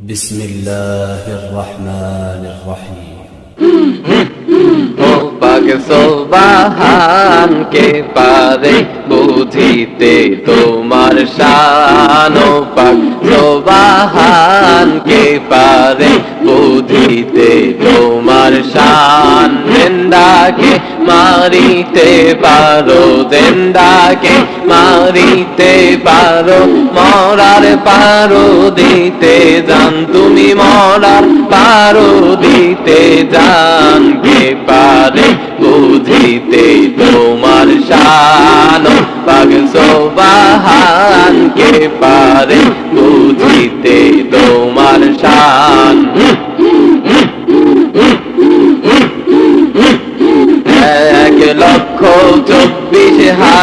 بسم الله الرحمن الرحيم ও পাক সোবাহান কে পারে বুঝিতে তোমার শান ও পাক সোবাহান কে পারে বুঝিতে তোমার শান জিন্দাকে মারিতে পারো জিন্দাকে মারিতে পারো, মরার পারো দিতে যান, তুমি মরার পারো দিতে জান কে পারে বুঝিতে তোমার শান? পাগ সোবাহান, কে পারে বুঝিতে তোমার শান?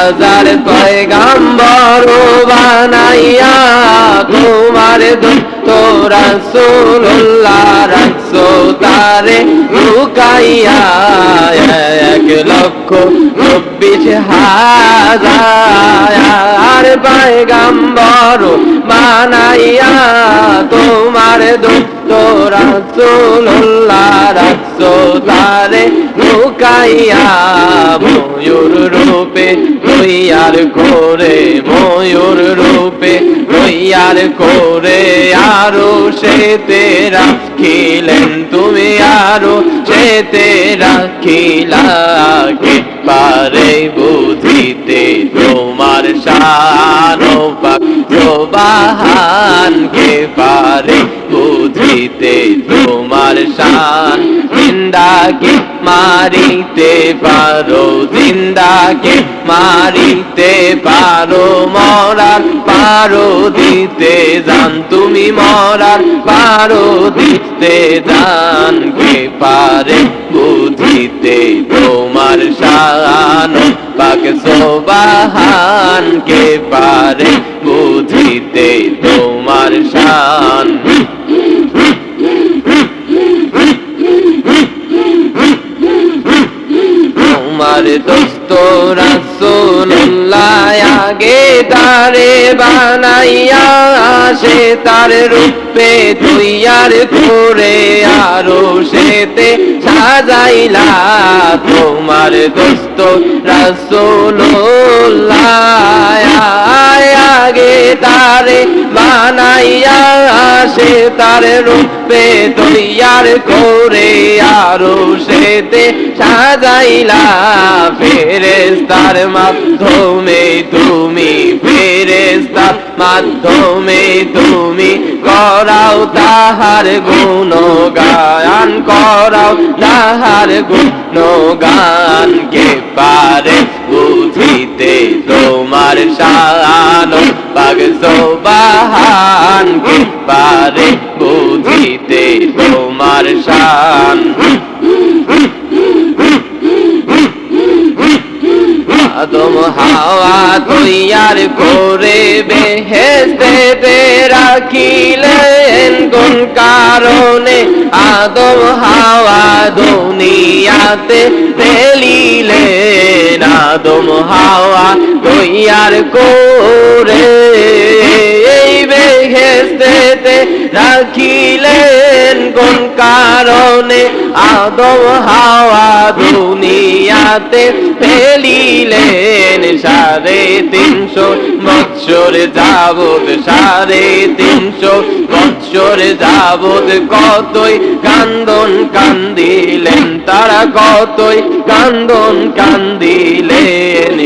হাজার পয়গাম্বর বানাইয়া তোমার তোরা সোল্লাহ রাখছো তারে লুকাইয়া এক লক্ষ চব্বিশ হাজার পয়গাম্বর বানাইয়া তোমার তোরা সোল্লাহ রাখছো তারে লুকাইয়া ময়ূর রূপে তৈয়ার করে, ময়ূর রূপে তৈয়ার করে। আরও সেতে রাখিলেন তুমি, আরও সেতে রাখিলাকে পারে বুঝিতে তোমার সানো বাহান কে পারে বুঝিতে তোমার শান জিন্দাকে মারিতে পারো জিন্দাকে মারিতে পারো, মরার পারো দিতে যান, তুমি মরার পারো দিতে জান কে পারে বুঝিতে তোমার শান, পাক সোবাহান কে পারে বুঝিতে তোমার শান। আগে তারে বানাইয়া সে তার রূপে তৈয়ার করে আরও সেতে সাজাইলা তোমার দোস্ত রাসূলুল্লাহ। আগে তারে বানাইয়া সে তার রূপে তৈয়ার করে আরও সেতে সাজাইলা। ফেরেস্তার মাধ্যমে তুমি ফেরেস্তার মাধ্যমে তুমি করাও তাহার গুণ গান করাও তাহার গুণ গান কে পারে বুঝিতে তোমার শান পাগ সোবাহান কে পারে বুঝিতে তোমার শান? আদম হাওয়া তৈয়ার করে বেহেস্তে রাখিলেন কোন কারণে? আদম হাওয়া দুনিয়াতে ফেলিলেন আদম হাওয়া তৈয়ার করে বেহেস্তে রাখিলেন কোন কারণে আদম হাওয়া দুনিয়াতে ফেলিলেন সাড়ে তিনশো বৎসর যাবত সাড়ে তিনশো বৎসর যাবত কতই কান্দন কান্দিলেন, তারা কতই কান্দন কান্দিলেন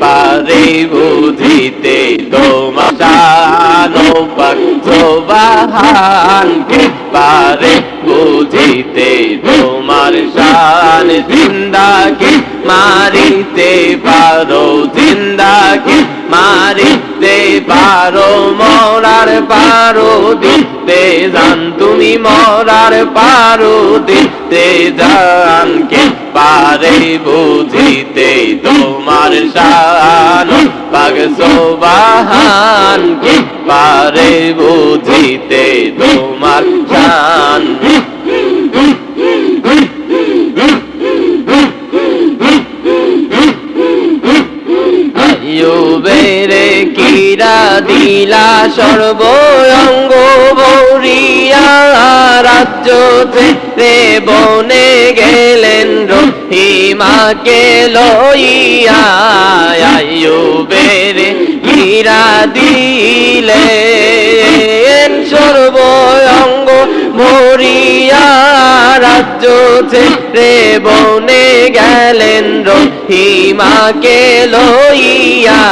পারে বুঝিতে তোমার শানো পাক সোবাহান কে পারে বুঝিতে তোমার শান জিন্দাকে মারিতে পারো, জিন্দাকে মারিতে পারো। মরার পারো দিতে জান তুমি মরার পারো দিতে জান কে পারে বুঝিতে তোমার শান। পাগ সোবাহান কে পারে বুঝিতে তোমার শান। আয়ুবেরে কিরা দিলা সর্ব অঙ্গ রাজ্য রে বনে গেলেন রহিমাকে লইয়া। আয়ুবের হীরা দিলেন সর্বঙ্গ মরিয়া রাজ্য রে বনে গেলেন রহিমাকে লইয়া।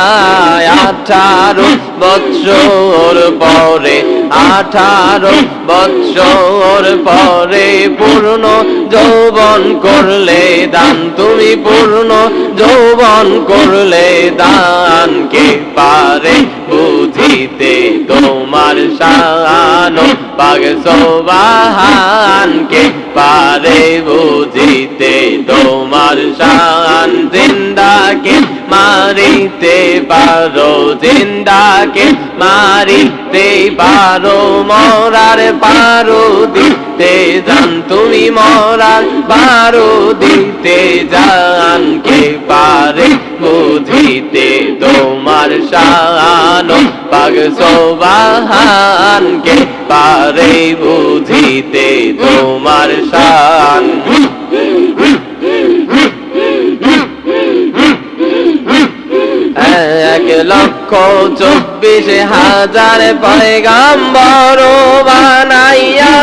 আঠারো বৎসর পরে আঠারো বৎসর পরে পূর্ণ যৌবন করলে দান তুমি পূর্ণ যৌবন করলে দান কে পারে? বুঝিতে তোমার শান পাগ সোবাহান কে পারে বুঝিতে তোমার শান জিন্দাকে মারিতে পারো, জিন্দাকে মারিতে পারো, মরার পারো দিতে জান তুমি মরার পারো দিতে জান কে পারে বুঝিতে তোমার শান পাগ সোবাহান কে পারে বুঝিতে তোমার শান? এক লক্ষ চব্বিশ হাজার পয়গাম্বর বানাইয়া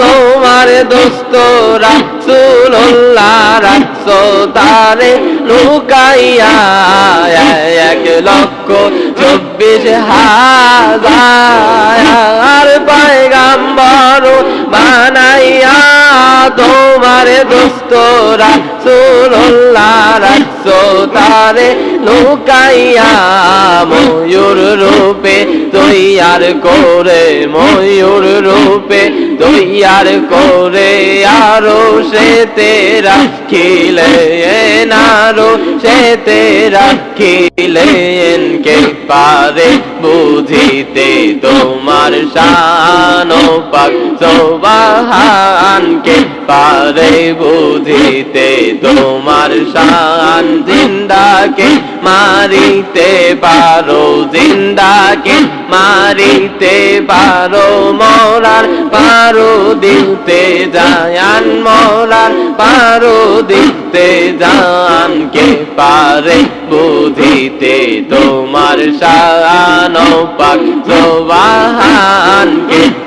তোমার দোস্ত রাসুল্লাহ রাখছো তারে লুকাইয়া। এক লক্ষ চব্বিশ হাজার পায়গাম্বর বানাইয়া তোমার দোস্তরা সুরল্লা রাখছো তারে লুকাইয়া ময়ূর রূপে তৈয়ার করে, ময়ূর রূপে তৈয়ার করে। আরও সে তেরা খিলে নারো সে তেরা খিলেন কে পারে বুঝিতে তোমার শান পাক সোবাহান কে পারে বুঝিতে তোমার শান জিন্দাকে মারিতে পারো, জিন্দাকে মারিতে পারো, মরার পারো দিতে জায়ান মরার পারো দিতে জান কে পারে বুঝিতে তোমার শান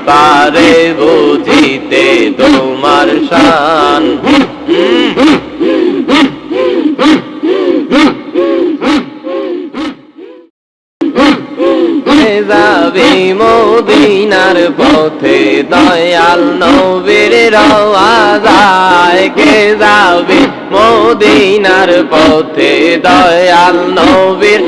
পারে বুঝিতে তোমার শান। যাবে মদিনার পথে দয়াল নবীর রওয়া যায়। কে যাবে মদিনার পথে দয়াল নবীর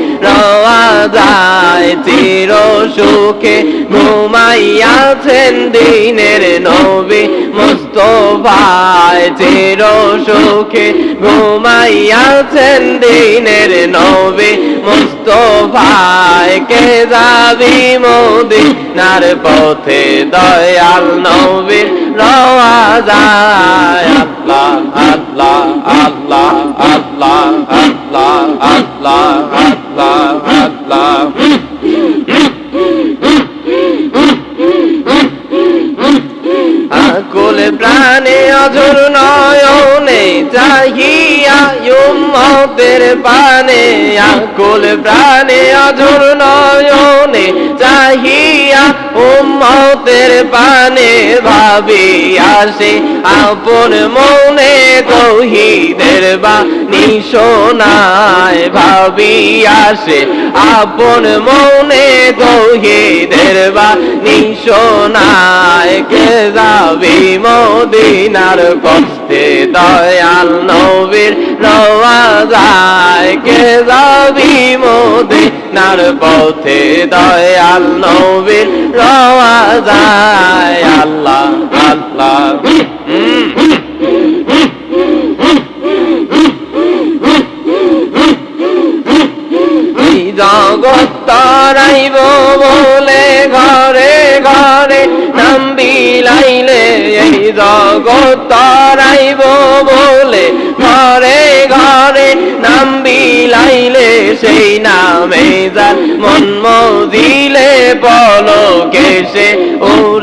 যায়। চির সুখে ঘুমাইয়াছেন দিনের নবী মুস্তফায়। চির সুখে ঘুমাইয়াছেন দিনের নবী মুস্তফায়। কে যাবি মদিনার পথে দয়াল নবীর রওয়া যায় আল্লাহ আল্লাহ আল্লাহ আল্লাহ আল্লাহ আল্লাহ আল্লাহ আল্লাহ আকুল প্রাণে অজর নয়নে চাহিয়া উম্মতের পানে আকুল প্রাণে অজর নয়নে চাহিয়া উম্মতের পানে ভাবি আসে আপন মনে তৌহিদের বা নিশোনায় ভাবি আসে আপন মনে তৌহিদের বা নিশোনায় কে যাবি মদিনার কষ্টে দয়াল নবীর রওয়া যায় কে যাবি মদিনার পথে দয়াল নবীর রওয়া যায় আল্লাহ। আল্লাহ জগৎ তরাইব বলে ঘরে ঘরে নাম বিলাইলে এই জগৎ তারাইব বলে, ঘরে ঘরে নাম বিলাইলে সেই নামে যার মন মজিলে পলকে সে? উড়ে উড়ে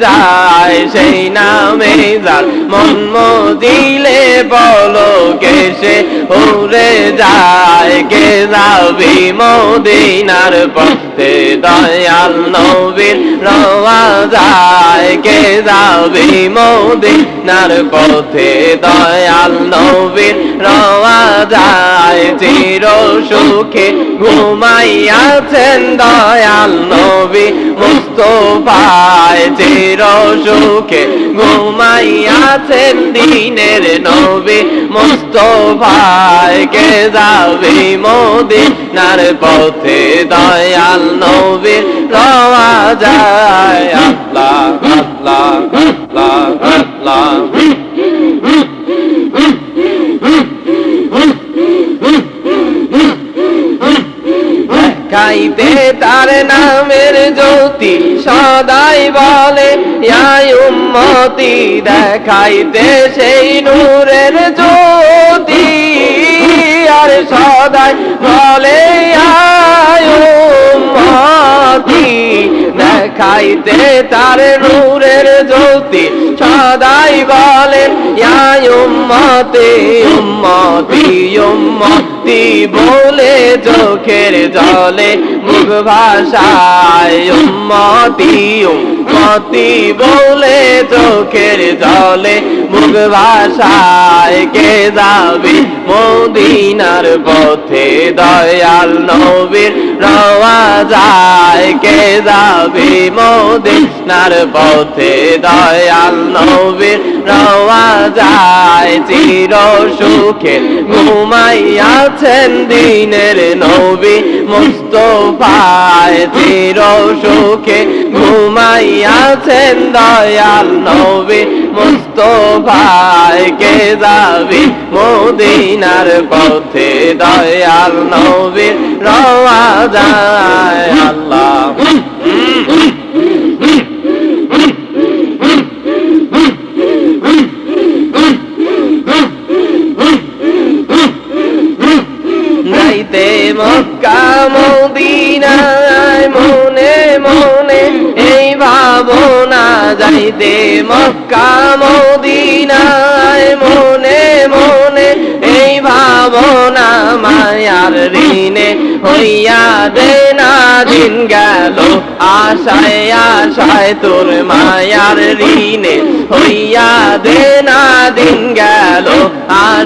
যায় সেই নামে যার মন মদিলে বলো কেসে উড়ে যায় কে যাবি মদিনার পথে? দয়াল নবীর রওয়া যায় কে যাবি মদিনার পথে? দয়াল নবীর রওয়া যায় চির সুখে ঘুমাইয়াছেন দয়াল নবী মুস্তফায়। চির সুখে ঘুমাইয়াছেন দিনের নবী। মুস্তফায় কে যাবে মদিনার পথে? দয়াল নবীর রওয়া যায়। আল্লাহ আল্লাহ আল্লাহ আল্লাহ। খাইতে তার নামের জ্যোতি সদাই বলে উম্মতি দেখাইতে সেই নূরের জ্যোতি। আর সদাই বলে উম্মতি, দেখাইতে তার নূরের জ্যোতি। সদাই বলেন উম্মতি উম্মতি উম্মতি। বলে চোখের জলে মুখ ভাষায় উম্মতি। বলে চোখের জলে মুখ ভাষায় কে যাবি? মদিনার পথে দয়াল নবীর রওয়া যায়। কে যাবি? মদিনার পথে দয়াল নবীর রওয়া যায়। চির সুখে ঘুমাইয়াছেন দিনের নবী মুস্তফায়। চির সুখে ঘুমাইয়াছেন দয়াল নবী মুস্তফায় কে যাবি মদিনার পথে দয়াল নবীর রওয়া যায় আল্লাহ। মক্কা মদিনায় যাইতে মক্কা মদিনায় মনে মনে এই ভাবনা মায়ার ঋণে হইয়া দে না দিন গেল। আশায় আশায় তোর মায়ার ঋণে হইয়া দে না দিন গেল।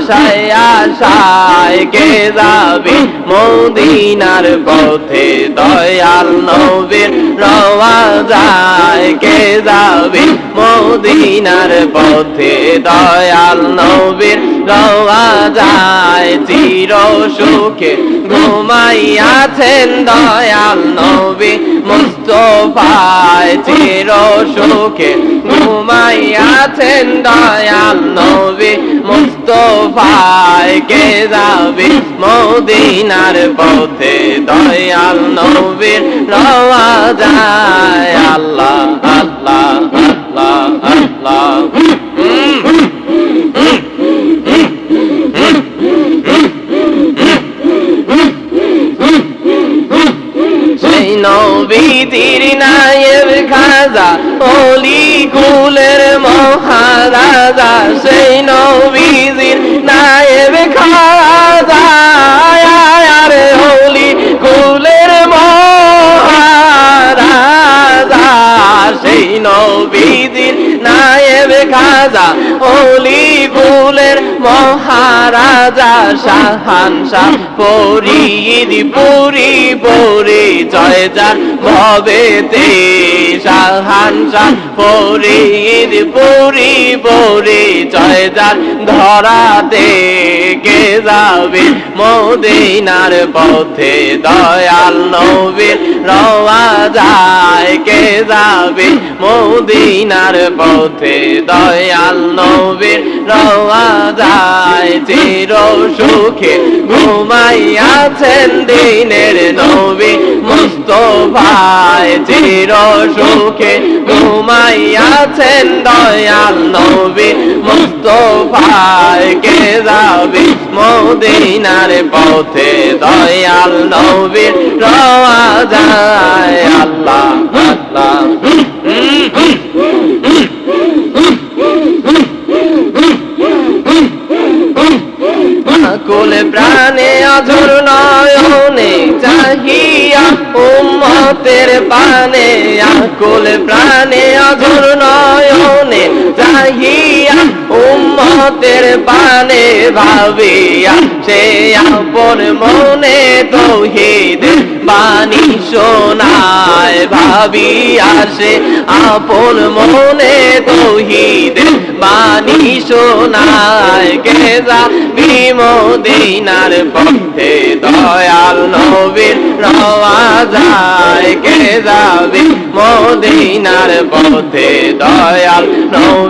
আশায় আশায় কে যাবে? মদিনার পথে দয়াল নবীর রওয়া যায় কে যাবে? মদিনার পথে দয়াল নবীর রওয়া যায় চির সুখে ঘুমাইয়াছেন দয়াল নবী মুস্তফায় চির সুখে। ঘুমাইয়াছেন দয়াল নবী, মুস্তফায় কে যাবে? মদিনার পথে দয়াল নবীর রওয়া যায়। আল্লাহ আল্লাহ আল্লাহ আল্লাহ। সেই নবীতির নায়েব খাজা অলি কুলের মহারাজা সেই নবীজির নায়েব খাজা। সেই নায়েব খাজা অলি কুলের মহারাজা শাহান শাহ পরিদ পুরি পরি জয় যার ভবেতে শাহান শাহ পরিদ পুরি পরি জয় যার ধরাতে। কে যাবে মদিনার পথে দয়াল নবীর রওয়া যায় কে যাবে মদিনার পথে? দয়াল নবীর রওয়া যায়, চির সুখে ঘুমাইয়াছেন দিনের নবী মুস্তফায়। চির সুখে ঘুমাইয়াছেন দয়াল নবী মুস্তফায়। কে যাবে মদিনার পথে? দয়াল নবীর রওয়া যায়। আল্লাহ আল্লাহ। কোলে প্রাণে অঝর নয়নে চাহিয়া উম্মতের পানে আকুল প্রাণে অঝর নয়নে চাহিয়া উম্মতের পানে ভাবিয়া সে আপন মনে তৌহিদ বাণী শোনায় ভাবিয়া সে আপন মনে তৌহিদ বাণী শোনায় কে যাবি মদিনার পথে দয়াল নবীর রওয়া যায়। কে যাবি মদিনার পথে দয়াল নবীর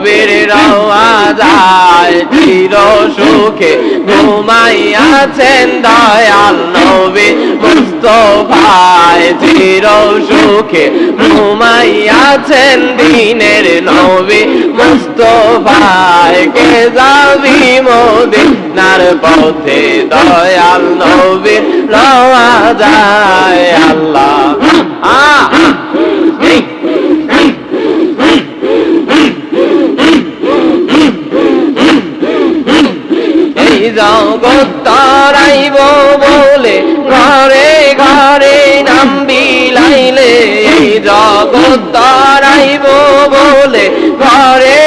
রওয়া যায়, চির সুখে ঘুমাইয়াছেন দয়াল নবী মুস্তফায়। চির সুখে ঘুমাইয়াছেন দিনের নবী মুস্তফায়। কে যাবি মদিনার পথে দয়াল নবীর যায়? আল্লাহ, আ এই এই জগৎ তারাইব বলে ঘরে ঘরে নাম বিলাইলে। জগৎ তারাইব বলে ঘরে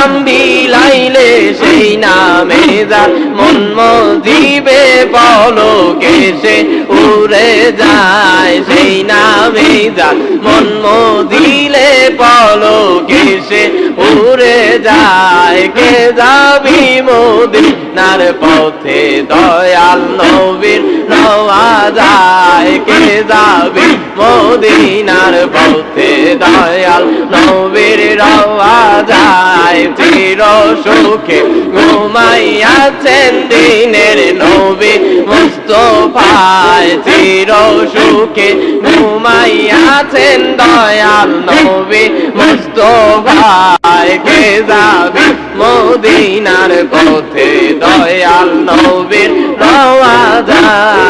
নাম বিলাইলে সেই নামে যার মন মজিবে পলকে সে? উড়ে যায় সেই নামে যার মন মজিলে পলকে সে? উড়ে যায় কে যাবি মদিনার পথে দয়াল নবীর নওয়া যায় কে যাবি মদিনার পথে দয়াল নবীর রওয়া যায়। চির সুখে ঘুমাইয়াছেন দিনের নবী মুস্তফায়। চির সুখে ঘুমাইয়াছেন দয়াল নবী মুস্তফায়। কে যাবি মদিনার পথে দয়াল নবীর রওয়া যায়।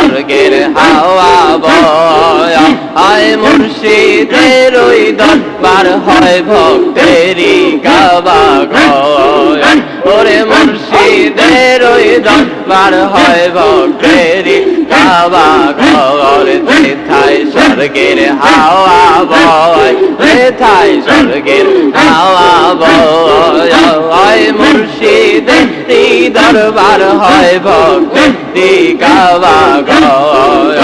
স্বর্গের হাওয়া বয়। আয় মুর্শিদের ওই দরবার হয় ভক্তেরই গাবা গয় ওরে মুর্শিদের ওই দরবার হয় ভক্তেরই গাবা ঘর। যেথায় স্বর্গের হাওয়া বয়, যেথায় স্বর্গের হাওয়া বয়। হয় মুর্শিদের দরবার হয় ভক্তি গয়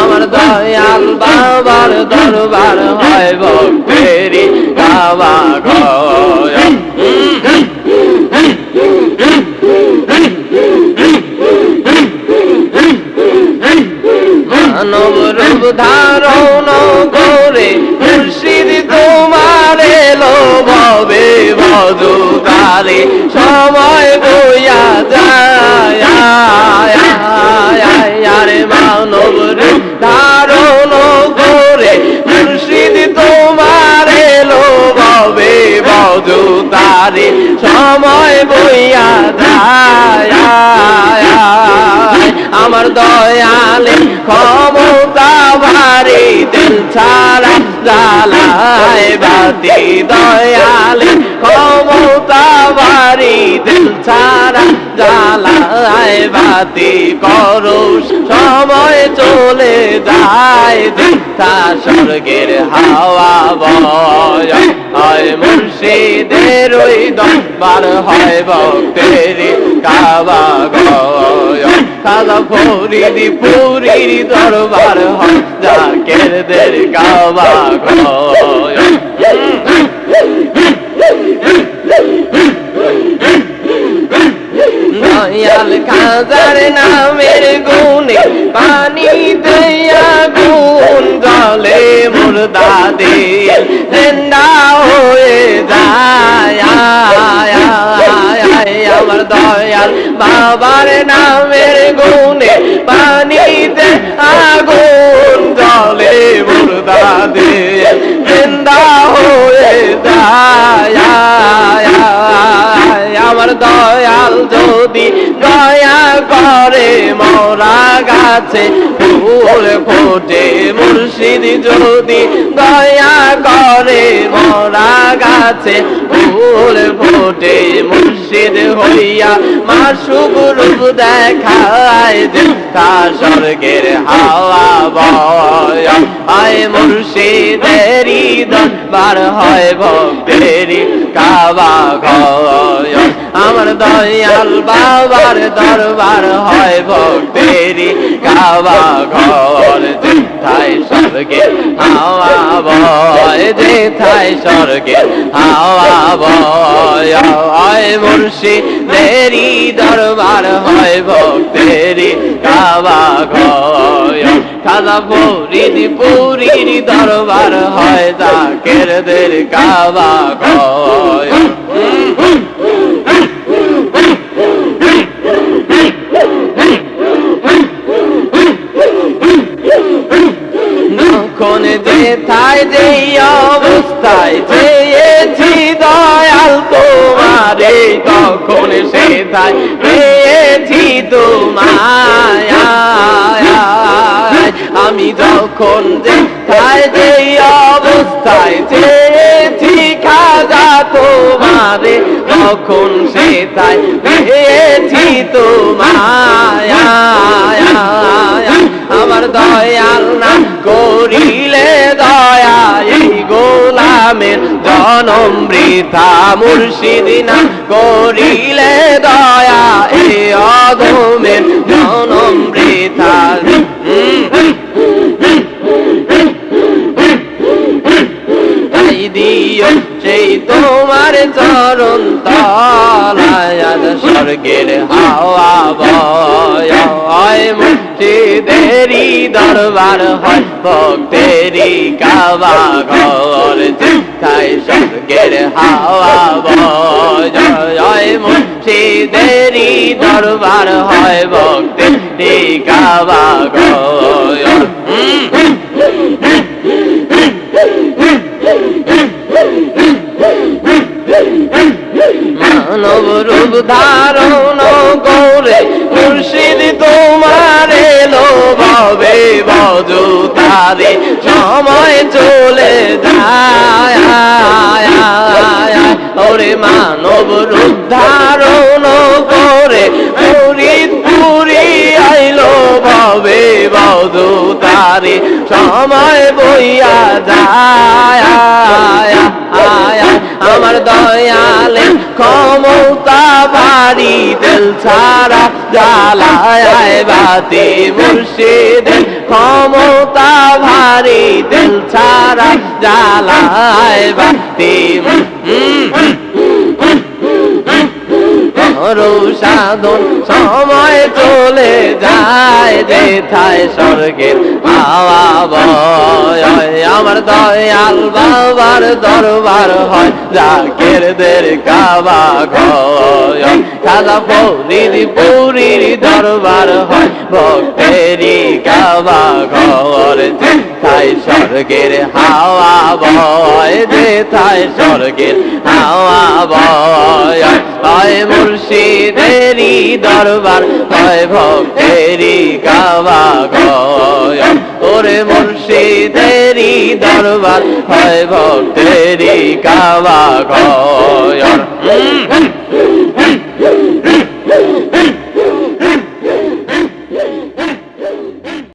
আমার দয়াল বাবার দরবার হয় ভক্তেরি গয় মানব রূপ ধারণ করে মুর্শিদ তোমার এলো ভবে ভজু তারে সময় বইয়া যায়। আরে মানব ধারণ করে ভবে তারে সময় বইয়া যায়। আমার দয়ালে ক্ষমতা ভারি দিল ছাড়া জ্বালায় বাতি। দয়ালে ক্ষমতা ভারি দিল ছাড়া জ্বালায় বাতি। করো সময় চলে যায় দিতা স্বর্গের হাওয়া বয়। হয় মুর্শিদের ওই দরবার হয় ভক্তের কাবা কালা পুরীর দরবার হয় জাকেরদের কাবা গয়। দয়াল নামের গুণে দিয়ে জেন্ডা হয়ে যায় আমার দয়াল বাবার নামের গুণে পানিতে আগুন জলে মুর্দা দিয়ে জিন্দা হয়ে যায় আমার দয়াল যদি দয়া করে, মরা গাছে ফুল ফোটে। মুর্শিদ যদি দয়া করে, মরা গাছে ফুল ফোটে। মুর্শিদ হইয়া মাসুক রূপ দেখায় দেখা স্বর্গের হাওয়া বয়। আয় মুর্শিদেরি দরবার হয় ভক্তেরি কাবা গয় আমার দয়াল বাবার দরবার হয় ভক্তেরি কাবা ঘর। যেথায় স্বর্গে হাওয়া বয়, যেথায় স্বর্গে হাওয়া বয় হয় মুর্শিদেরি দরবার হয় ভক্তেরি কাবা ঘর। খাজা ফরিদ পুরীর দরবার হয় জাকেরদের কাবা ঘর। যেথায় যে অবস্থায় চেয়েছি দয়াল তোমারে তখন সেথায় পেয়েছি তোমায়। আমি যখন যেথায় যে অবস্থায় চেয়েছি খাজা তোমারে, তখন সেথায় পেয়েছি তোমায়। আমার দয়াল না করিলে দয়া এই গোলামের জনম বৃথা, মুর্শিদ না করিলে দয়া এই অধমের জনম বৃথা। তোমার চরণ তলায় স্বর্গের হাওয়া বয় মুক্তি দেরি দরবার হয় ভক্তেরি কাবা ঘর। যেথায় স্বর্গের হাওয়া বয় মুক্তি দেরি দরবার হয় ভক্তেরি কাবা ঘর। মানব রূপ ধারণ করে মুর্শিদ তোমার এলো ভবে বজু তারে। সময় চলে যায়। ওরে মানব রূপ ধারণ করে ভবে বজু তারে, সময় বইয়া যায় আমার দয়ালে ক্ষমতা বাড়ি দিল ছাড়া জ্বালায় বাতি মুর্শিদ। ক্ষমতা ভারী দিল ছাড়া জ্বালায় বাতি সাধন, সময় চলে যায়, যেথায় স্বর্গের হাওয়া বয় আমার দয়াল বাবার দরবার হয় জাকেরদের কাবা ঘয় খাজা ফরিদ পুরীর দরবার হয় ভক্তেরি কাবা ঘর। তাই স্বর্গের হাওয়া বয় যেথায় স্বর্গের হাওয়া বয়। হয় মুর্শিদেরই দরবার, হয় ভক্তেরই গাওয়া গয় ওরে মুর্শিদেরই দরবার, হয় ভক্তেরই গাওয়া গয়